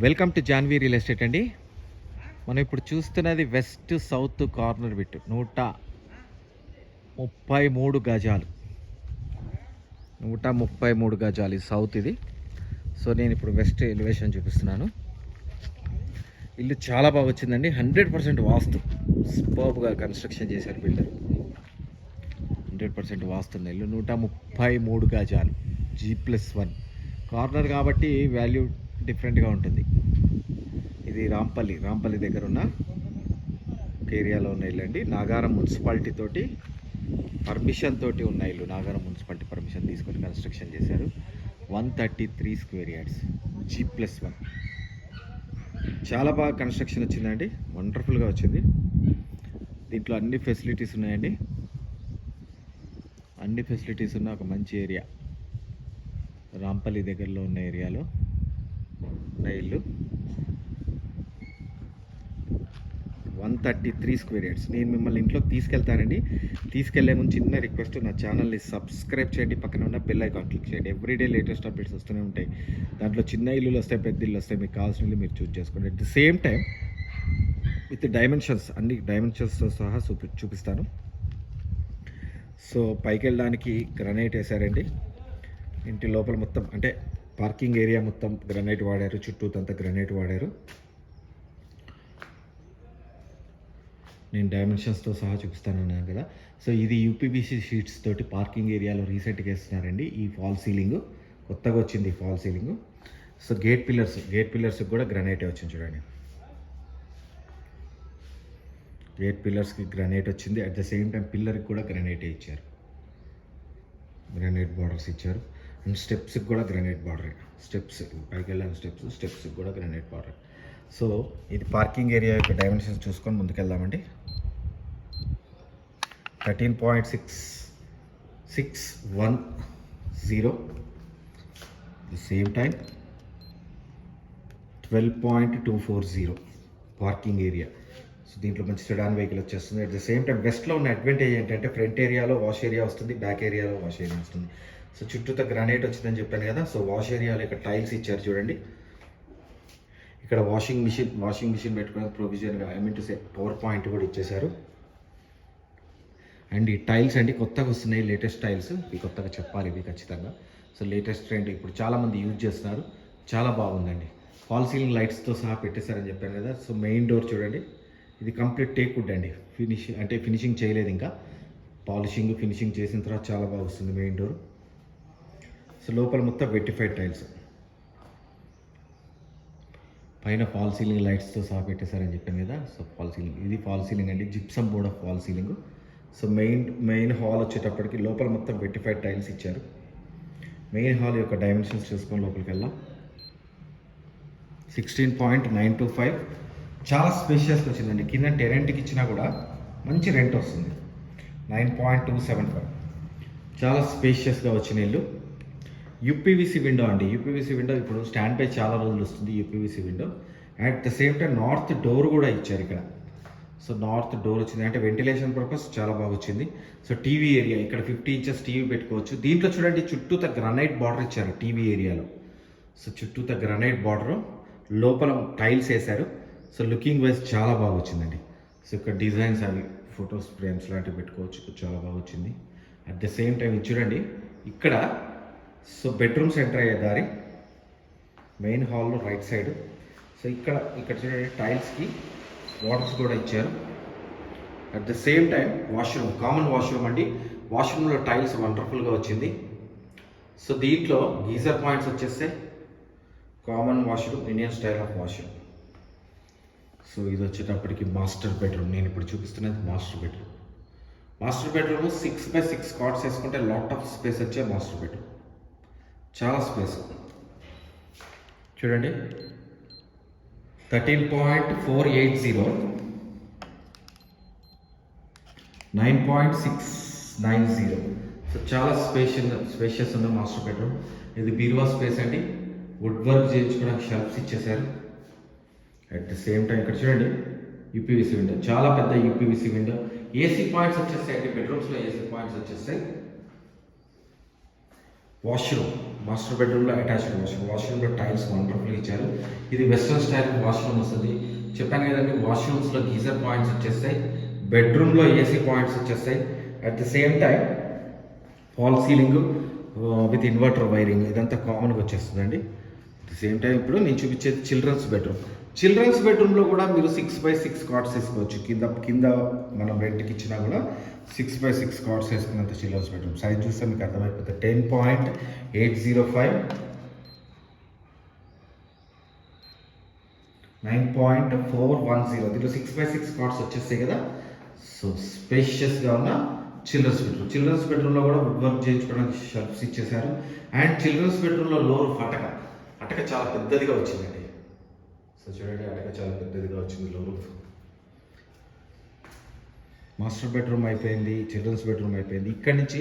Welcome to Janvi real estate అండి. మనం ఇప్పుడు చూస్తున్నది వెస్ట్ సౌత్ కార్నర్ బిట్ నూట ముప్పై మూడు గజాలు. నూట ముప్పై మూడు గజాలు ఇది సౌత్ ఇది. సో నేను ఇప్పుడు వెస్ట్ ఎలివేషన్ చూపిస్తున్నాను. ఇల్లు చాలా బాగా వచ్చిందండి. Hundred percent vastu. స్పోప్గా కన్స్ట్రక్షన్ చేశారు బిల్డర్ హండ్రెడ్ పర్సెంట్ వాస్తున్న ఇల్లు. నూట ముప్పై మూడు గజాలు. జీ ప్లస్ వన్ కార్నర్ కాబట్టి వాల్యూ డిఫరెంట్గా ఉంటుంది. ఇది రాంపల్లి రాంపల్లి దగ్గర ఉన్న ఒక ఏరియాలో ఉన్న ఇల్లు అండి. నాగారం మున్సిపాలిటీ తోటి పర్మిషన్ తోటి ఉన్న ఇల్లు. నాగారం మున్సిపాలిటీ పర్మిషన్ తీసుకొని కన్స్ట్రక్షన్ చేశారు. One thirty three square yards. G plus one. చాలా బాగా కన్స్ట్రక్షన్ వచ్చిందండి. వండర్ఫుల్గా వచ్చింది. దీంట్లో అన్ని ఫెసిలిటీస్ ఉన్నాయండి. అన్ని ఫెసిలిటీస్ ఉన్న ఒక మంచి ఏరియా. రాంపల్లి దగ్గరలో ఉన్న ఏరియాలో. ఉన్న ఇల్లు. One thirty three square yards నేను మిమ్మల్ని ఇంట్లోకి తీసుకెళ్తానండి. తీసుకెళ్ళే ముందు చిన్న రిక్వెస్ట్ నా ఛానల్ని సబ్స్క్రైబ్ చేయండి. పక్కన ఉన్న బెల్ ఐకాన్ క్లిక్ చేయండి. ఎవ్రీడే లేటెస్ట్ అప్డేట్స్ వస్తూనే ఉంటాయి. దాంట్లో చిన్న ఇల్లులు వస్తాయి పెద్ద ఇల్లు వస్తాయి. మీకు కావాల్సిన ఇల్లు మీరు చూస్ చేసుకోండి. At the same time with dimensions అన్ని డైమెన్షన్స్తో సహా చూపి చూపిస్తాను. సో పైకి వెళ్ళడానికి గ్రనైట్ వేశారండి ఇంటి లోపల మొత్తం అంటే పార్కింగ్ ఏరియా మొత్తం గ్రనైట్ వాడారు చుట్టూతంతా గ్రనైట్ వాడారు. నేను డైమెన్షన్స్తో సహా చూపిస్తానన్నాను కదా. సో ఇది యూపీబీసీ షీట్స్ తోటి పార్కింగ్ ఏరియాలో రీసెంట్గా వేస్తున్నారండి ఈ ఫాల్ సీలింగ్ కొత్తగా వచ్చింది ఈ fall ceiling so gate pillars gate పిల్లర్స్కి కూడా గ్రనైట్ వచ్చింది చూడండి. గేట్ పిల్లర్స్కి గ్రనైట్ వచ్చింది. అట్ ద సేమ్ టైం పిల్లర్కి కూడా గ్రనైట్ ఇచ్చారు. గ్రనైట్ బార్డర్స్ ఇచ్చారు. అండ్ స్టెప్స్కి కూడా గ్రనైట్ బార్డర్. స్టెప్స్ పైకి వెళ్ళిన స్టెప్స్ స్టెప్స్కి కూడా గ్రనైట్ బార్డర్. సో ఇది పార్కింగ్ ఏరియా యొక్క డైమెన్షన్స్ చూసుకొని ముందుకెళ్దామండి. Thirteen point six six one zero. The same time twelve point two four zero parking area. So దీంట్లో మంచి సెడాన్ వెహికల్ వచ్చేస్తుంది. అట్ ద సేమ్ టైం వెస్ట్లో ఉన్న అడ్వాంటేజ్ ఏంటంటే ఫ్రంట్ ఏరియాలో వాష్ ఏరియా వస్తుంది బ్యాక్ ఏరియాలో వాష్ ఏరియా వస్తుంది. సో చుట్టూతో గ్రానైట్ వచ్చిందని చెప్పాను కదా సో వాష్ ఏరియాలో ఇక్కడ టైల్స్ ఇచ్చారు చూడండి. ఇక్కడ వాషింగ్ మిషన్ వాషింగ్ మిషన్ పెట్టుకునే ప్రొవిజన్గా I mean to say power point కూడా ఇచ్చేశారు. అండ్ ఈ టైల్స్ అండి కొత్తగా వస్తున్నాయి లేటెస్ట్ టైల్స్ ఇవి కొత్తగా చెప్పాలి ఇవి ఖచ్చితంగా. సో లేటెస్ట్ ట్రెండ్ ఇప్పుడు చాలామంది యూజ్ చేస్తున్నారు. చాలా బాగుందండి. ఫాల్ సీలింగ్ లైట్స్తో సహా పెట్టేశారని చెప్పాను కదా. సో మెయిన్ డోర్ చూడండి. ఇది కంప్లీట్ టేక్ వుడ్ అండి. ఫినిషింగ్ అంటే ఫినిషింగ్ చేయలేదు ఇంకా. పాలిషింగ్ ఫినిషింగ్ చేసిన తర్వాత చాలా బాగా వస్తుంది మెయిన్ డోర్ సో లోపల మొత్తం వెట్టిఫైడ్ టైల్స్. పైన ఫాల్ సీలింగ్ లైట్స్తో సహా పెట్టేశారని చెప్పాను కదా సో ఫాల్ సీలింగ్. ఇది ఫాల్ సీలింగ్ అండి gypsum board of fall ceiling. So main main hall వచ్చేటప్పటికి లోపల మొత్తం వెట్టిఫైడ్ టైల్స్ ఇచ్చారు. మెయిన్ హాల్ యొక్క డైమెన్షన్స్ చూసుకొని లోపలికి వెళ్ళాం sixteen point nine two five. చాలా స్పేషియస్గా వచ్చిందండి కింద టెరెంట్కి ఇచ్చినా కూడా మంచి రెంట్ వస్తుంది. Nine point two seven five. చాలా స్పేషియస్గా వచ్చిన ఇల్లు. యూపీవీసీ విండో అండి. యూపీవీసీ విండో ఇప్పుడు స్టాండ్ పై చాలా రోజులు వస్తుంది UPVC window. At the same time north door కూడా ఇచ్చారు ఇక్కడ. సో నార్త్ డోర్ వచ్చింది. అంటే వెంటిలేషన్ పర్పస్ చాలా బాగా వచ్చింది. సో టీవీ ఏరియా ఇక్కడ ఫిఫ్టీ ఇంచెస్ టీవీ పెట్టుకోవచ్చు. దీంట్లో చూడండి చుట్టూత గ్రనైట్ బార్డర్ ఇచ్చారు టీవీ ఏరియాలో సో చుట్టూత గ్రనైట్ బార్డర్ లోపల టైల్స్ వేశారు. సో లుకింగ్ వైజ్ చాలా బాగా వచ్చిందండి. సో ఇక్కడ డిజైన్స్ అవి ఫొటోస్ ఫ్రేమ్స్ లాంటివి పెట్టుకోవచ్చు. చాలా బాగా వచ్చింది. అట్ ద సేమ్ టైం చూడండి ఇక్కడ సో బెడ్రూమ్స్ ఎంటర్ అయ్యే దారి మెయిన్ హాల్లో రైట్ సైడ్ సో ఇక్కడ ఇక్కడ చూడండి టైల్స్కి వాటర్స్ కూడా ఇచ్చారు. At the same time washroom common washroom అండి. వాష్రూమ్లో టైల్స్ వండర్ఫుల్గా వచ్చింది. సో దీంట్లో గీజర్ పాయింట్స్ వచ్చేస్తే common washroom Indian style of washroom so ఇది వచ్చేటప్పటికి మాస్టర్ బెడ్రూమ్ నేను ఇప్పుడు చూపిస్తున్నది master bedroom master bedroom six by six cards వేసుకుంటే లాట్ ఆఫ్ స్పేస్ వచ్చే మాస్టర్ బెడ్రూమ్ చాలా స్పేస్. చూడండి. Thirteen point four eight zero. Nine point six nine zero. So చాలా స్పేషియస్ స్పేషియస్ ఉన్న మాస్టర్ బెడ్రూమ్. ఇది బీరువా స్పేస్ అండి. వుడ్ వర్క్ చేయించుకోవడానికి షెల్ఫ్స్ ఇచ్చేసారు అట్ ద సేమ్ టైం ఇక్కడ చూడండి. యూపీవీసీ విండో చాలా పెద్ద యూపీవీసీ విండో ఏసీ పాయింట్స్ వచ్చేస్తాయి అండి బెడ్రూమ్స్లో ఏసీ పాయింట్స్ వచ్చేస్తాయి. వాష్రూమ్ మాస్టర్ బెడ్రూమ్లో అటాచ్డ్ వాష్రూమ్ వాష్రూమ్లో టైల్స్ వండర్ఫుల్ ఇచ్చారు. ఇది వెస్ట్రన్ స్టైల్ వాష్రూమ్ వస్తుంది. చెప్పాను కదండి వాష్రూమ్స్లో గీజర్ పాయింట్స్ వచ్చేస్తాయి. బెడ్రూమ్లో ఏసీ పాయింట్స్ వచ్చేస్తాయి. At the same time fall ceiling with inverter wiring ఇదంతా కామన్గా వచ్చేస్తుందండి. అట్ ద సేమ్ టైం ఇప్పుడు నేను చూపించేది చిల్డ్రన్స్ బెడ్రూమ్ చిల్డ్రన్స్ బెడ్రూమ్లో కూడా మీరు సిక్స్ బై సిక్స్ కార్డ్స్ వేసుకోవచ్చు. కింద కింద మనం రెంట్కి ఇచ్చినా కూడా సిక్స్ బై సిక్స్ కార్డ్స్ వేసుకున్నంత చిల్డ్రన్స్ బెడ్రూమ్. సైజ్ చూస్తే మీకు అర్థమైపోతుంది. Ten point eight zero five nine point four one zero దీంట్లో సిక్స్ బై సిక్స్ కార్డ్స్ వచ్చేస్తాయి కదా. సో స్పేషియస్గా ఉన్న చిల్డ్రన్స్ బెడ్రూమ్. చిల్డ్రన్స్ బెడ్రూమ్లో కూడా వుడ్ వర్క్ చేయించుకోవడానికి షర్ప్స్ ఇచ్చేశారు. అండ్ చిల్డ్రన్స్ బెడ్రూమ్లో లోరు అటక. అటక చాలా పెద్దదిగా వచ్చిందండి. సో చూడండి అటక చాలా పెద్దదిగా వచ్చింది లోరు మాస్టర్ బెడ్రూమ్ అయిపోయింది చిల్డ్రన్స్ బెడ్రూమ్ అయిపోయింది. ఇక్కడ నుంచి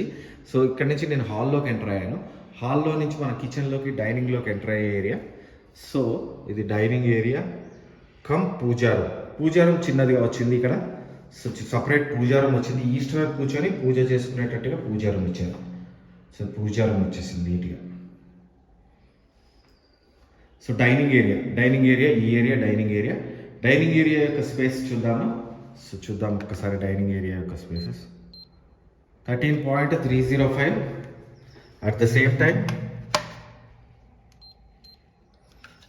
సో ఇక్కడ నుంచి నేను హాల్లోకి ఎంటర్ అయ్యాను. హాల్లో నుంచి మన కిచెన్లోకి డైనింగ్లోకి ఎంటర్ అయ్యే ఏరియా సో ఇది డైనింగ్ ఏరియా కమ్ పూజారం పూజారం చిన్నదిగా వచ్చింది ఇక్కడ. సో సపరేట్ పూజారం వచ్చింది. ఈస్ట్ వైపు కూర్చొని పూజ చేసుకునేటట్టుగా పూజారం ఇచ్చారు. సో పూజారం వచ్చేసింది నీట్గా. So dining area dining area ఈ area dining area dining area యొక్క స్పేస్ చూద్దాము సో చూద్దాం ఒక్కసారి డైనింగ్ ఏరియా యొక్క spaces thirteen point three zero five at the same time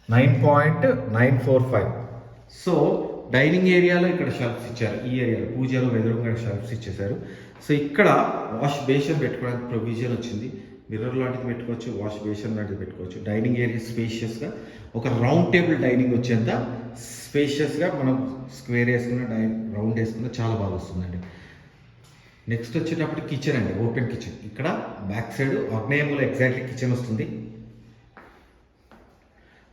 nine point nine four five so dining ఏరియాలో ఇక్కడ shelves ఇచ్చారు ఈ ఏరియాలో పూజలో ఎదురుగా షెల్ఫ్స్ ఇచ్చేశారు సో ఇక్కడ వాష్ బేషన్ పెట్టుకోవడానికి ప్రొవిజన్ వచ్చింది మిర్రర్ లాంటిది పెట్టుకోవచ్చు వాష్ బేషన్ లాంటిది పెట్టుకోవచ్చు. డైనింగ్ ఏరియా స్పేషియస్గా ఒక రౌండ్ టేబుల్ డైనింగ్ వచ్చేంత స్పేషియస్గా మనం స్క్వేర్ వేసుకున్న డై రౌండ్ వేసుకున్న చాలా బాగా వస్తుందండి. నెక్స్ట్ వచ్చేటప్పుడు కిచెన్ అండి ఓపెన్ కిచెన్ ఇక్కడ బ్యాక్ సైడ్ అగ్నేయములో ఎగ్జాక్ట్లీ కిచెన్ వస్తుంది.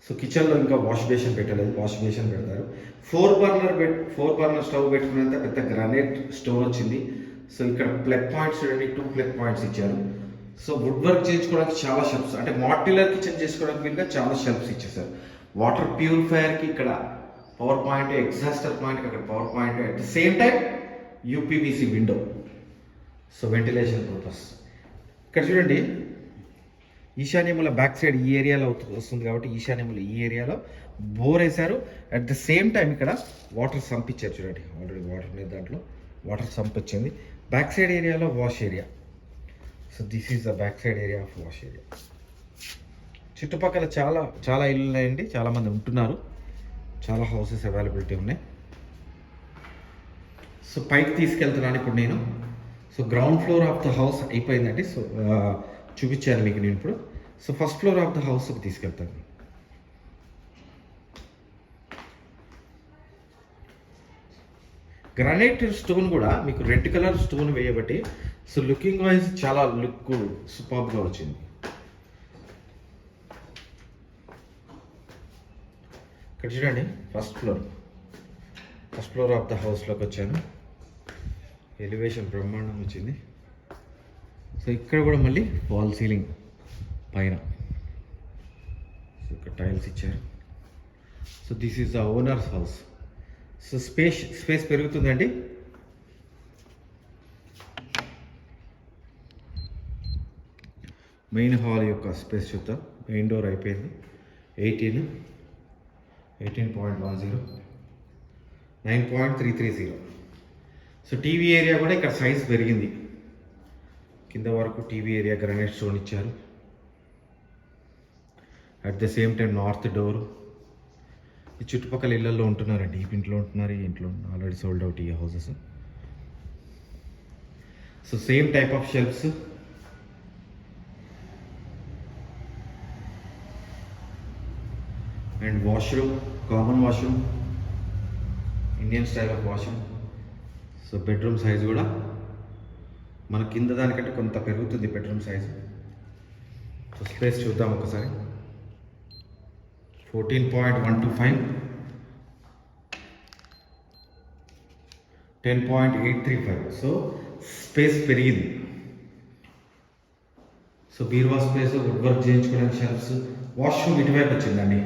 సో కిచెన్లో ఇంకా వాష్ బేషన్ పెట్టలేదు వాష్ బేషన్ పెడతారు. ఫోర్ బర్నర్ పెట్ ఫోర్ బర్నర్ స్టవ్ పెట్టుకునేంత పెద్ద గ్రానైట్ స్టవ్ వచ్చింది. సో ఇక్కడ ప్లగ్ పాయింట్స్ చూడండి టూ ప్లగ్ పాయింట్స్ ఇచ్చారు. సో వుడ్ వర్క్ చేయించుకోవడానికి చాలా షెల్ఫ్స్ అంటే మాడ్యులర్ కిచెన్ చేసుకోవడానికి వీలుగా చాలా షెల్ఫ్స్ ఇచ్చేసారు వాటర్ ప్యూరిఫైయర్కి ఇక్కడ పవర్ పాయింట్ ఎగ్జాస్టర్ పాయింట్ అక్కడ power point at the same time UPVC window so ventilation purpose ఇక్కడ చూడండి. ఈశాన్యముల బ్యాక్ సైడ్ ఈ ఏరియాలో వస్తుంది కాబట్టి ఈశాన్యములు ఈ ఏరియాలో బోర్ వేశారు అట్ ద సేమ్ టైం ఇక్కడ వాటర్ సంప్ ఇచ్చారు చూడండి. ఆల్రెడీ వాటర్ మీద దాంట్లో వాటర్ సంప్ వచ్చింది. బ్యాక్ సైడ్ ఏరియాలో wash area so this is the back side area of wash area చుట్టుపక్కల చాలా చాలా ఇల్లు ఉన్నాయండి. చాలామంది ఉంటున్నారు. చాలా హౌసెస్ అవైలబిలిటీ ఉన్నాయి. సో పైకి తీసుకెళ్తున్నాను ఇప్పుడు నేను. So ground floor of the house అయిపోయిందండి. సో చూపించాను మీకు నేను ఇప్పుడు. So first floor of the హౌస్కి తీసుకెళ్తాను. గ్రానైట్ స్టోన్ కూడా మీకు రెడ్ కలర్ స్టోన్ వేయబట్టి సో లుకింగ్ వైజ్ చాలా లుక్ సూపర్గా వచ్చింది ఇక్కడ చూడండి first floor first floor of the హౌస్లోకి వచ్చాను ఎలివేషన్ బ్రహ్మాండం వచ్చింది సో ఇక్కడ కూడా మళ్ళీ వాల్ సీలింగ్ పైన సో ఇక్కడ టైల్స్ ఇచ్చారు so this is the owner's house so space space పెరుగుతుందండి మెయిన్ హాల్ యొక్క స్పేస్ చూద్దాం. మెయిన్ డోర్ అయిపోయింది. Eighteen. Eighteen point one zero. Nine point three three zero. So TV area కూడా ఇక్కడ size పెరిగింది. కింద వరకు టీవీ ఏరియా గ్రానైట్ స్టోన్ ఇచ్చారు. At the same time north door ఈ చుట్టుపక్కల ఇళ్ళల్లో ఉంటున్నారండి. ఈ ఇంట్లో ఉంటున్నారు ఈ ఇంట్లో ఆల్రెడీ సోల్డ్ అవుట్ ఈ houses so same type of shelves and washroom common washroom Indian style of washroom. So bedroom size కూడా మన కింద దానికంటే కొంత పెరుగుతుంది బెడ్రూమ్ సైజ్ సో స్పేస్ చూద్దాం ఒకసారి. Fourteen point one two five ten point eight three five so space పెరిగింది. So బీర్వా స్పేస్ వుడ్ వర్క్ చేయించుకోవడానికి షెల్ఫ్స్ వాష్రూమ్ ఇటువైపు వచ్చిందండి.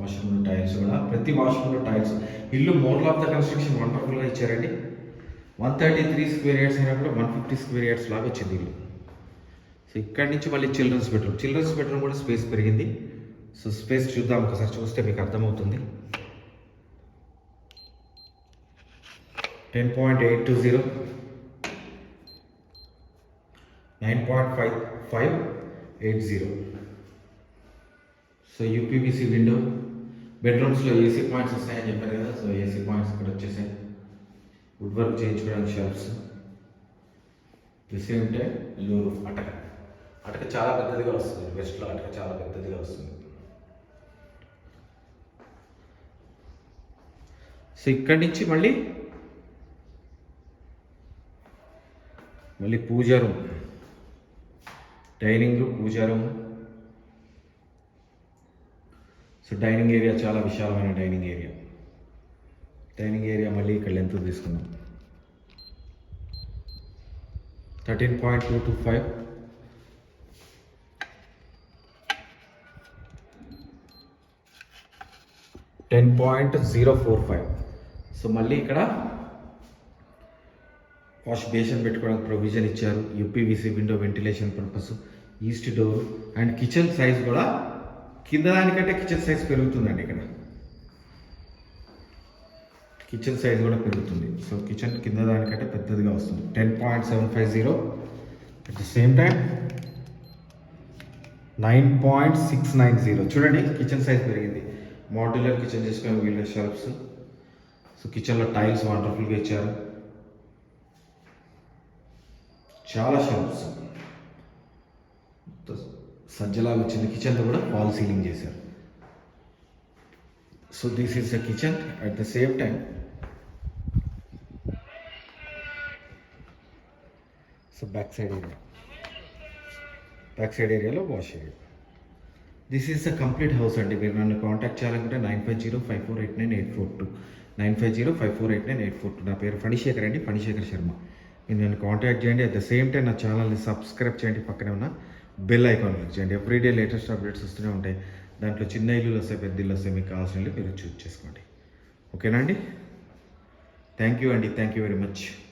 వాష్రూమ్లో టైల్స్ కూడా. ప్రతి వాష్రూమ్లో టైల్స్ ఇల్లు మోడల్ ఆఫ్ ద కన్స్ట్రక్షన్ వండర్ఫుల్గా ఇచ్చారండి. One thirty three square yards అయినా కూడా వన్ ఫిఫ్టీ స్క్వేర్ యార్డ్స్ లాగా వచ్చింది ఇల్లు. సో ఇక్కడి నుంచి మళ్ళీ చిల్డ్రన్స్ బెడ్రూమ్ చిల్డ్రన్స్ బెడ్రూమ్ కూడా స్పేస్ పెరిగింది. సో స్పేస్ చూద్దాం ఒకసారి చూస్తే మీకు అర్థమవుతుంది. Ten point eight two zero nine point five five eight zero so UPVC window బెడ్రూమ్స్లో AC points వస్తాయని చెప్పారు కదా సో ఏసీ పాయింట్స్ ఇక్కడ వచ్చేసాయి. వుడ్ వర్క్ చేయించుకోవడానికి షెల్ఫ్స్. ది సేమ్ టైం లూరు అటక. అటక చాలా పెద్దదిగా వస్తుంది. వెస్ట్లో అటక చాలా పెద్దదిగా వస్తుంది. సో ఇక్కడి నుంచి మళ్ళీ మళ్ళీ pooja room. Dining room pooja room. So dining area చాలా విశాలమైన డైనింగ్ ఏరియా డైనింగ్ ఏరియా మళ్ళీ ఇక్కడ లెంత్ తీసుకున్నాం thirteen point two two five ten point zero four five so మళ్ళీ ఇక్కడ వాష్ బేసిన్ పెట్టుకోవడానికి ప్రొవిజన్ ఇచ్చారు. UPVC window ventilation purpose east door and kitchen size కూడా కింద దానికంటే కిచెన్ సైజ్ పెరుగుతుందండి ఇక్కడ. కిచెన్ సైజ్ కూడా పెరుగుతుంది. సో కిచెన్ కింద దానికంటే పెద్దదిగా వస్తుంది. Ten point seven five zero at the same time nine point six nine zero చూడండి కిచెన్ సైజ్ పెరిగింది. మాడ్యులర్ కిచెన్ చేసుకుని వీళ్ళ షెల్ఫ్స్ సో కిచెన్లో టైల్స్ వండర్ఫుల్గా ఇచ్చారు. చాలా షెల్ఫ్స్ సజ్జలాగా వచ్చింది కిచెన్లో కూడా వాల్ సీలింగ్ చేశారు. So this is the kitchen at the same time so back side area back side ఏరియాలో wash area this is the complete house అండి. మీరు నన్ను కాంటాక్ట్ చేయాలనుకుంటే nine five zero five four eight nine eight four two nine five zero five four eight nine eight four two నా పేరు ఫణిశేఖర్ అండి. ఫణిశేఖర్ శర్మ. మీరు నన్ను కాంటాక్ట్ చేయండి. అట్ ద సేమ్ టైం నా ఛానల్ని సబ్స్క్రైబ్ చేయండి. పక్కనే ఉన్న బెల్ ఐకాన్ క్లిక్ చేయండి. ఎవ్రీడే లేటెస్ట్ అప్డేట్స్ వస్తూనే ఉంటాయి. దాంట్లో చిన్న ఇల్లులు వస్తాయి పెద్ద ఇల్లు వస్తాయి మీకు కావాల్సిన మీరు చూస్ చేసుకోండి. ఓకేనా అండి? థ్యాంక్ యూ అండి. Thank you very much.